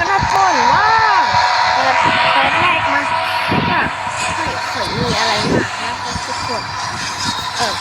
ก็น่าก่อนว่าเปิดเปิดแรกมาก็ไม่เคยมีอะไรมากนะครับทุกคนเออ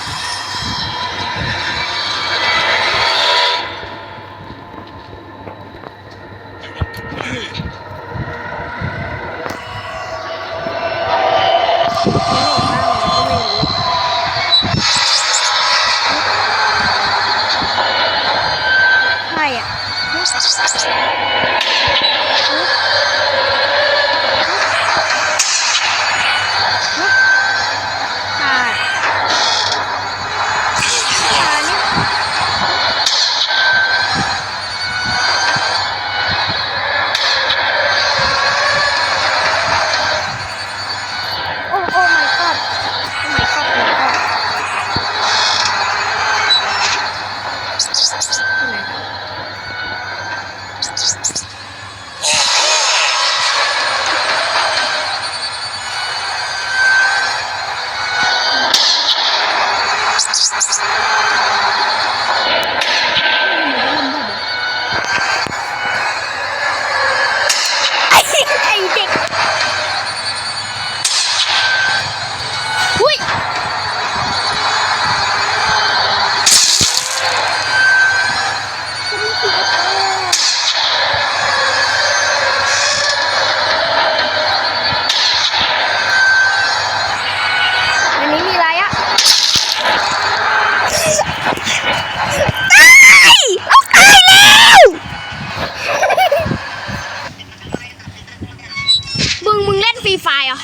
ฟรีไฟเหรอ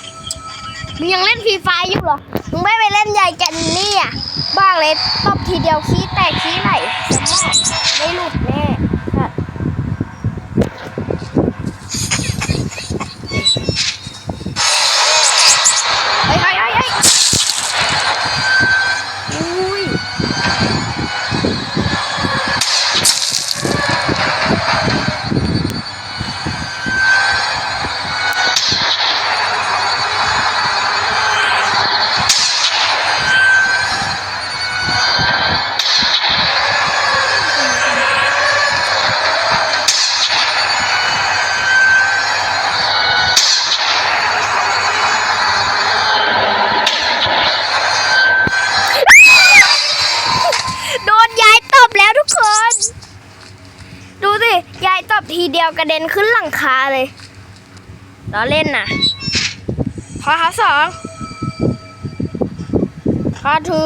มึงยังเล่นฟรีไฟอยู่เหรอ มึงไม่ไปเล่นใหญ่กันนี่อะ บ้าเลยตบทีเดียวขี้แตกขี้ไหลสมองไม่หลุดแน่ค่ะเฮ้ยเฮ้ยเฮ้ยเฮ้ยอุ้ย โดนยายตบแล้วทุกคน ดูสิ ยายตบทีเดี ยวกระเด็นขึ้นหลังคาเลยล้อเล่นน่ะ ข้อหาสองข้อถื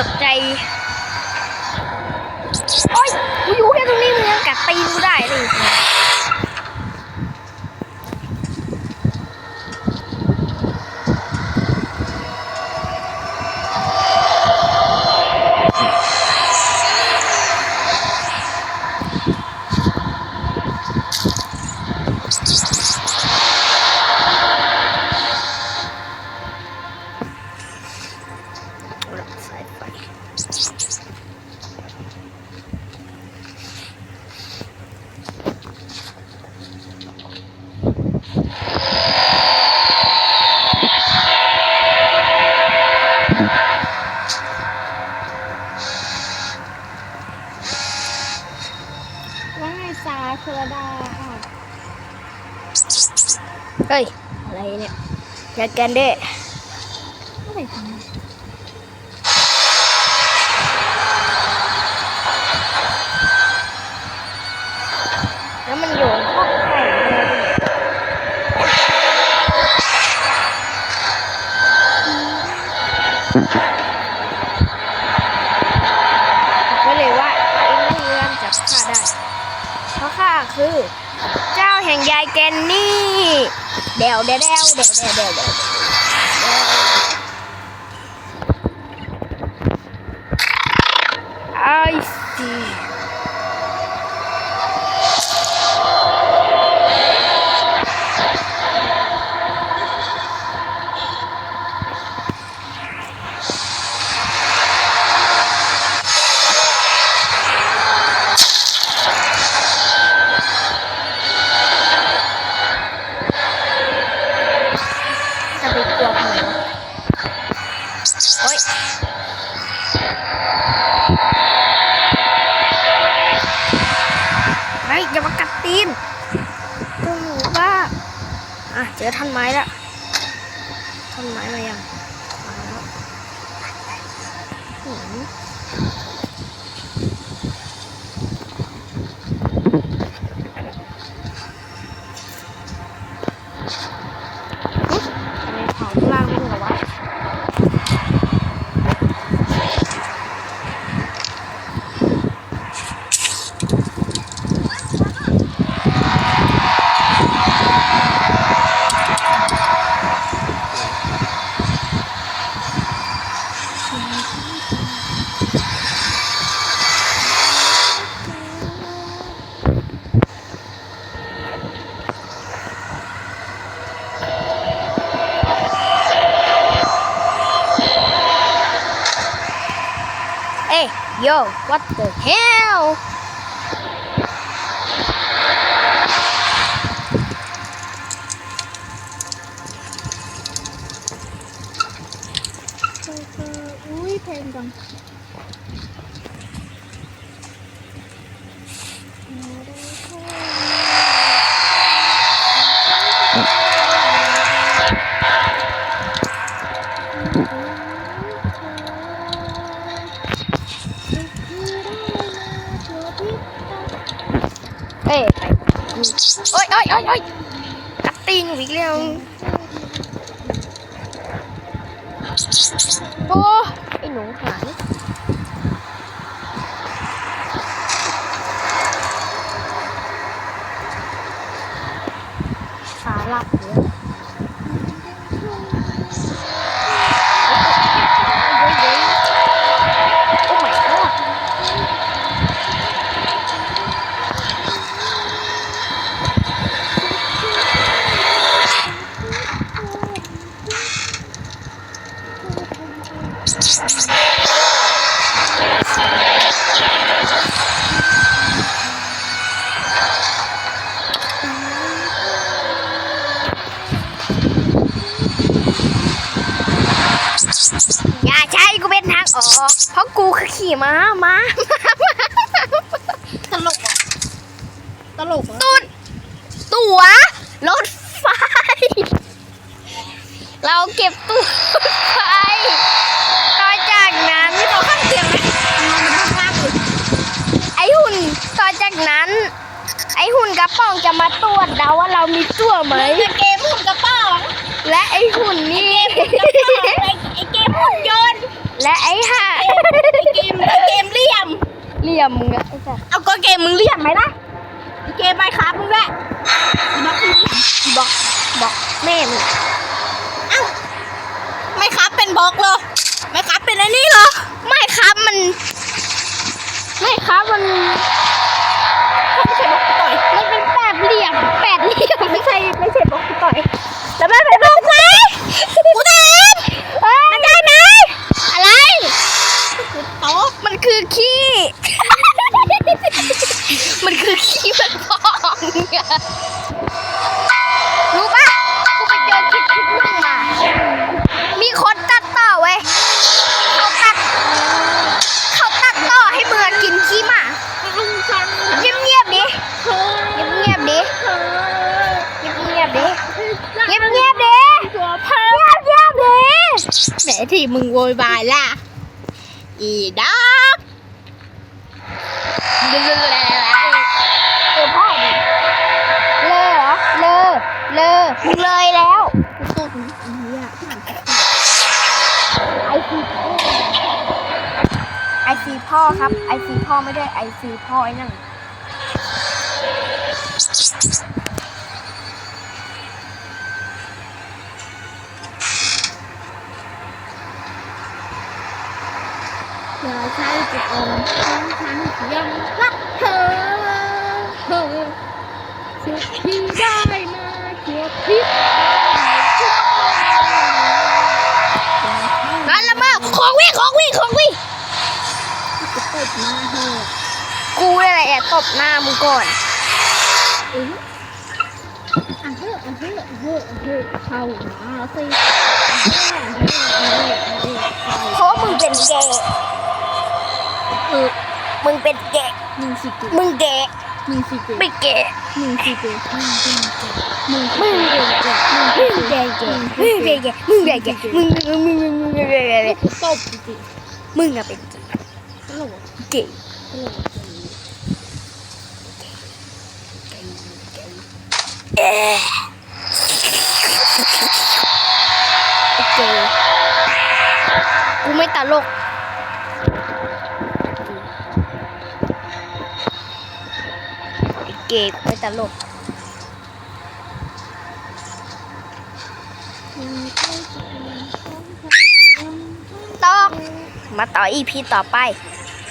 ตกใจโอ้ยกูอยู่แค่ตรงนี้มึงยังกัดตีนกูได้เลย เนี่ยอย่าแกนเด้อะทำแล้วมันโยนเข้าไข่เลยบอกไว้เลยว่าเองไม่มีวันจับข้าได้ เพราะข้าคือ เจ้าแห่งยายแกนนี่ เดี๋ยวเดี๋ยวเดี๋ยวเดี๋ยวเดี๋ยว อย่ามากัดตีนตัวหนูบ้าอะเจอท่อนไม้ละท่อนไม้มายังมาแล้ว What the hell? Uy, pendant. อ๊ยโอ้ยโอ้ยกัดตีนอีกแล้วโอ้ไอหนูหายขาหลับเลย อย่าใช้กูเป็นทางออกเพราะกูคือขี่ม้าม้าม้าตลกอะตลกอะตุนตั๋วรถไฟ เราเก็บตั๋วรถไฟต่อจากนั้น ไม่ต่อข้างเตียงไหมนอนมันข้างล่างเลย ไอหุ่นต่อ จากนั้น ไอหุ่นกระป๋องจะมาตรวจเราว่าเรามีตั๋วไหมเกมหุ่นกระป๋องและไอหุ่นนี่ไอเกมหุ่นยนต์และไอห่าไอเกมไอเกมเหลี่ยมเหลี่ยมมึงอะไอ้สัสเอาก็เกมมึงเหลี่ยมไหมล่ะไอเกมไมครับมึงแหละอีบักมึงบอกบอกแม่มึงเอ้าไม่ครับเป็นบล็อกเหรอไม่ครับเป็นไอ้นี่เหรอไม่ครับมัน ไม่ครับมัน ไม่ใช่บล็อกต่อย มันเป็นแปดเหลี่ยมแปดเหลี่ยม ไม่ ใช่ไม่ใช่บล็อกต่อย แล้วแม่เป็นบล็อกไหมกูถามมันได้ไหมอะไรกูโต๊ะมันคือขี้ มันคือขี้มันฟอง ที่มึงโวยวายล่ะ อีดอกเออพ่อดิเลอเหรอ เลอ เลอมึงเลยแล้วตูดนี้อีเนี่ยไอซีไอซีพ่อครับ ไอซีพ่อไม่ได้ไอซีพ่อไอ้นั่น อย่าใช้จุดอ่อนของฉัน ยังรักเธอเธอสุดที่ได้มาชั่วพริบตานั่นละเมอของวิ่งของวิ่งของวิ่งจะตบมาเธอกูนี่แหละตบหน้ามึงก่อนเอออะเฮ้ออะเฮ้ออะเฮ้ออะเฮ้อเข้ามาสิอะเฮ้ออะเฮ้ออะเฮ้ออะเฮ้อเพราะว่ามึงเป็นเกย์เออ มึงเป็นเกย์มึงสิเกมึงเกย์มึงสิเกไม่เกย์มึงสิเกมึงเป็นเกมึงมึงเป็นเกมึงมึงเกย์เกย์มึงเกย์เกย์มึงเกย์เกย์มึงมึงมึงมึงมึงเกย์เกย์กูตบจริงมึงอะเป็นเกย์ๆตลกอะเกย์ตลกอะเอ๊ะเกย์กูไม่ตลก เกย์กูไม่ตลกตอกมาต่ออีพีต่อไป